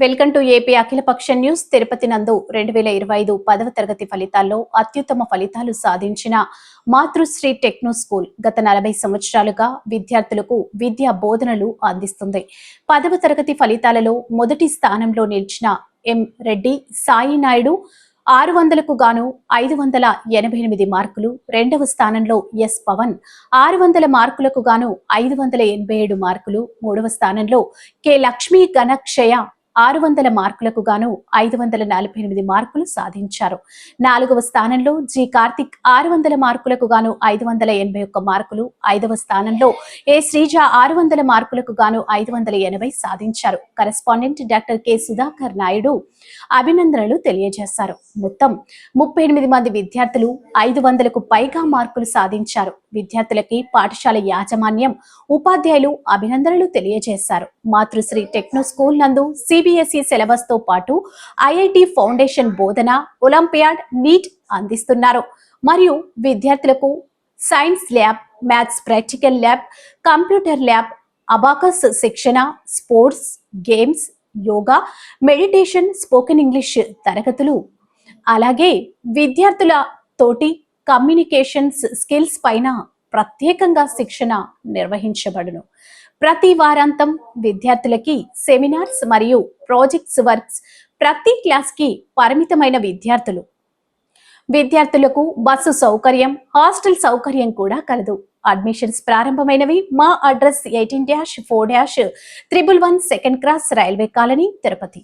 Welcome to AP అఖిలపక్ష news. Tirupati నందు రెండు వేల ఇరవై ఐదు పదవ తరగతి ఫలితాల్లో అత్యుత్తమ ఫలితాలు సాధించిన మాతృశ్రీ టెక్నో స్కూల్ గత నలభై సంవత్సరాలుగా విద్యార్థులకు విద్యా బోధనలు అందిస్తుంది. పదవ తరగతి ఫలితాలలో మొదటి స్థానంలో నిలిచిన ఎం రెడ్డి సాయి నాయుడు ఆరు వందలకు గాను ఐదు వందల ఎనభై ఎనిమిది మార్కులు రెండవ స్థానంలో ఎస్ పవన్ ఆరు వందల మార్కులకు గాను ఐదు వందల ఎనభై ఏడు మార్కులు మూడవ స్థానంలో కె లక్ష్మీ గణక్షయ ఆరు వందల మార్కులకు గాను ఐదు వందల నలభై ఎనిమిది మార్కులు సాధించారు. నాలుగవ స్థానంలో జి కార్తిక్ ఆరు వందల మార్కులకు గాను ఐదు వందల ఎనభై ఒక్క మార్కులు ఐదవ స్థానంలో ఏ శ్రీజ ఆరు వందల మార్కులకు గాను ఐదు వందల ఎనభై సాధించారు. Correspondent doctor K Sudhakar Naidu అభినందనలు తెలియజేశారు. మొత్తం ముప్పై ఎనిమిది మంది విద్యార్థులు ఐదు వందలకు పైగా మార్కులు సాధించారు. విద్యార్థులకి పాఠశాల యాజమాన్యం ఉపాధ్యాయులు అభినందనలు తెలియజేశారు. మాతృశ్రీ టెక్నో స్కూల్ నందు సిబిఎస్ఈ సిలబస్తో పాటు ఐఐటి ఫౌండేషన్ బోధన ఒలింపియాడ్ నీట్ అందిస్తున్నారు. మరియు విద్యార్థులకు science lab maths practical lab computer lab abacus శిక్షణ sports games yoga meditation spoken English తరగతులు. అలాగే విద్యార్థుల తోటి కమ్యూనికేషన్స్ స్కిల్స్ పైన ప్రత్యేకంగా శిక్షణ నిర్వహించబడును. ప్రతి వారాంతం విద్యార్థులకి సెమినార్స్ మరియు ప్రాజెక్ట్స్ వర్క్స్ ప్రతి క్లాస్కి పరిమితమైన విద్యార్థులు. విద్యార్థులకు బస్సు సౌకర్యం హాస్టల్ సౌకర్యం కూడా కలదు. అడ్మిషన్స్ ప్రారంభమైనవి. మా address eighteen dash four dash triple one second cross railway colony Tirupati.